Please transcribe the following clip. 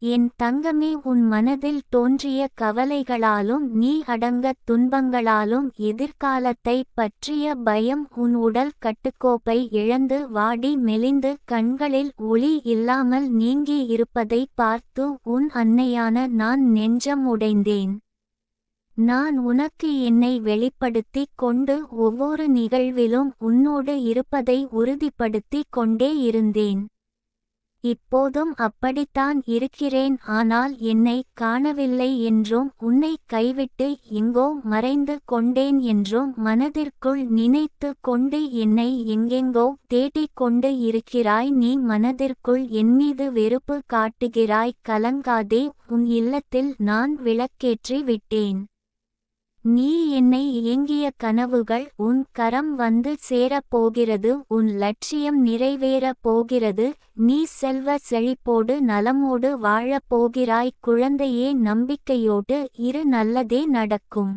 என் தங்கமே உன் மனதில் தோன்றிய கவலைகளாலும் நீ அடங்கத் துன்பங்களாலும் எதிர்காலத்தை பற்றிய பயம் உன் உடல் கட்டுக்கோப்பை இழந்து வாடி மெலிந்து கண்களில் ஒளி இல்லாமல் நீங்கி இருப்பதை பார்த்து உன் அன்னையான நான் நெஞ்சம் உடைந்தேன். நான் உனக்கு என்னை வெளிப்படுத்திக் கொண்டு ஒவ்வொரு நிகழ்விலும் உன்னோடு இருப்பதை உறுதிப்படுத்திக் கொண்டே இருந்தேன். இப்போதும் அப்படித்தான் இருக்கிறேன் ஆனால் என்னை காணவில்லை என்றும் உன்னை கைவிட்டு எங்கோ மறைந்து கொண்டேன் என்றும் மனதிற்குள் நினைத்து கொண்டு என்னை எங்கெங்கோ தேடிக் கொண்டு இருக்கிறாய். நீ மனதிற்குள் என்மீது வெறுப்பு காட்டுகிறாய். கலங்காதே உன் இல்லத்தில் நான் விளக்கேற்றி விட்டேன். நீ என்னை ஏங்கிய கனவுகள் உன் கரம் வந்து சேரப் போகிறது உன் லட்சியம் நிறைவேறப் போகிறது நீ செல்வ செழிப்போடு நலமோடு வாழப் போகிறாய் குழந்தையே நம்பிக்கையோடு இரு நல்லதே நடக்கும்.